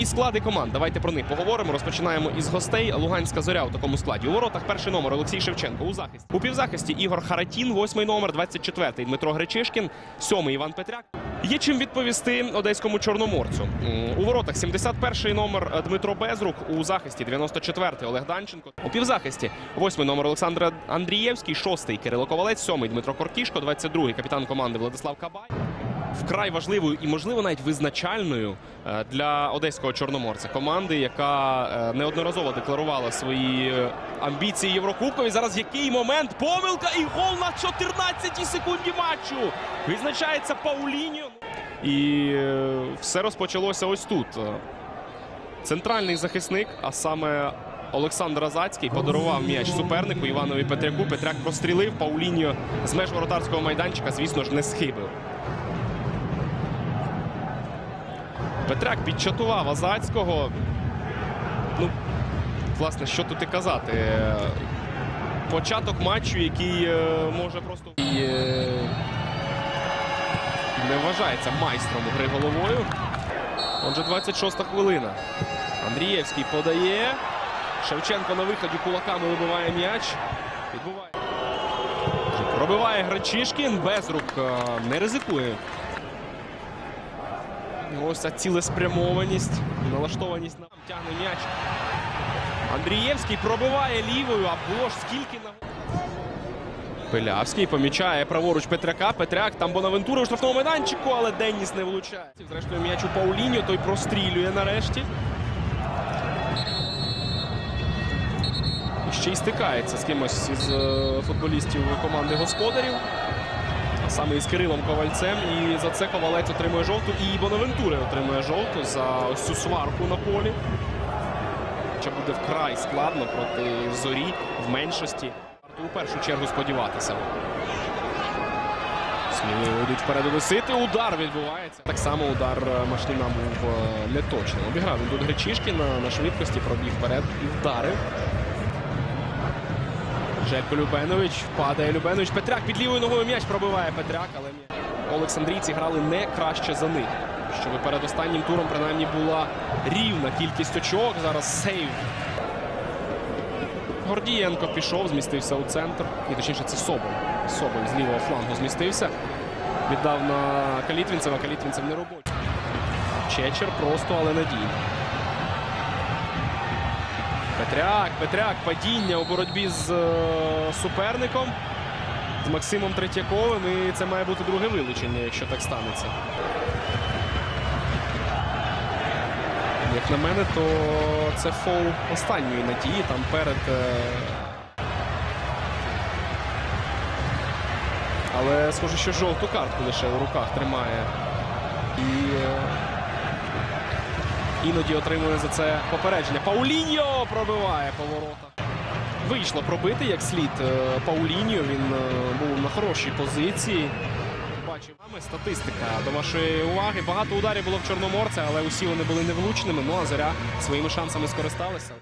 і склади команд. Давайте про них поговоримо. Розпочинаємо із гостей. Луганська зоря у такому складі. У воротах перший номер Олексій Шевченко. У захисті у півзахисті Ігор Харатін, восьмий номер, 24-й Дмитро Гречишкін, сьомий Іван Петряк. Є чим відповісти одеському чорноморцю. У воротах 71-й номер е, Дмитро Безрук. У захисті 94-й Олег Данченко. У півзахисті восьмий номер Олександр Андрієвський, шостий Кирило Ковалець, сьомий Дмитро Коркішко, 22-й капітан команди Владислав Кабай. Вкрай важливою і, можливо, навіть визначальною е, для одеського чорноморця команди, яка е, неодноразово декларувала свої е, амбіції Єврокубкові. Зараз який момент? Помилка і гол на 14-й секунді матчу. Визначається Пауліньо. І все розпочалося ось тут. Центральний захисник, а саме Олександр Азацький, подарував м'яч супернику Іванові Петряку. Петряк прострілив. Пауліньо з меж воротарського майданчика, звісно ж, не схибив. Петряк підчатував Азацького. Ну, власне, що тут і казати. Початок матчу, який е, може просто і, е, не вважається майстром гри головою. Отже, 26-та хвилина. Андрієвський подає. Шевченко на виході кулаками вибиває м'яч. Відбуває. Пробиває Гречишкін. Безрук е, не ризикує. Ось ця цілеспрямованість, налаштованість на тягне м'яч. Андрієвський пробиває лівою, а було ж скільки на. Пилявський помічає праворуч Петряка. Петряк там Бонавентура у штрафному майданчику, але Денніс не влучає. Зрештою, м'яч у Пауліньо, той прострілює нарешті. І ще й стикається з кимось із е, футболістів команди господарів. Саме із Кирилом Ковальцем. І за це Ковалець отримує жовту. І Бонавентура отримує жовту за ось цю сварку на полі. Що буде вкрай складно проти зорі в меншості. У першу чергу сподіватися. Сміливо йдуть вперед Одесити. Удар відбувається. Так само удар е, Машніна був е, неточним. Обіграв він тут Гречишкіна на швидкості, пробіг вперед і вдарив. Желько Любенович. Падає Любенович. Петряк під лівою ногою м'яч пробиває Петряк, але. Олександрійці грали не краще за них. Щоб перед останнім туром принаймні була рівна кількість очок. Зараз сейв. Гордієнко пішов, змістився у центр. І точніше, це Соболь. Соболь з лівого флангу змістився. Віддав на Калітвінцева. Калітвінцев не робочий. Чечер просто, але надійно. Петряк, Петряк, падіння у боротьбі з е, суперником, з Максимом Третьяковим. І це має бути друге вилучення, якщо так станеться. Як на мене, то це фол останньої надії там перед. е, Але схоже, що жовту картку лише у руках тримає. І е, іноді отримує за це попередження. Пауліньо пробиває поворота. Вийшло пробити як слід е, Пауліньо. Він е, був на хорошій позиції. Бачив вами статистика до вашої уваги. Багато ударів було в Чорноморця, але усі вони були невлучними. Ну а зоря своїми шансами скористалися.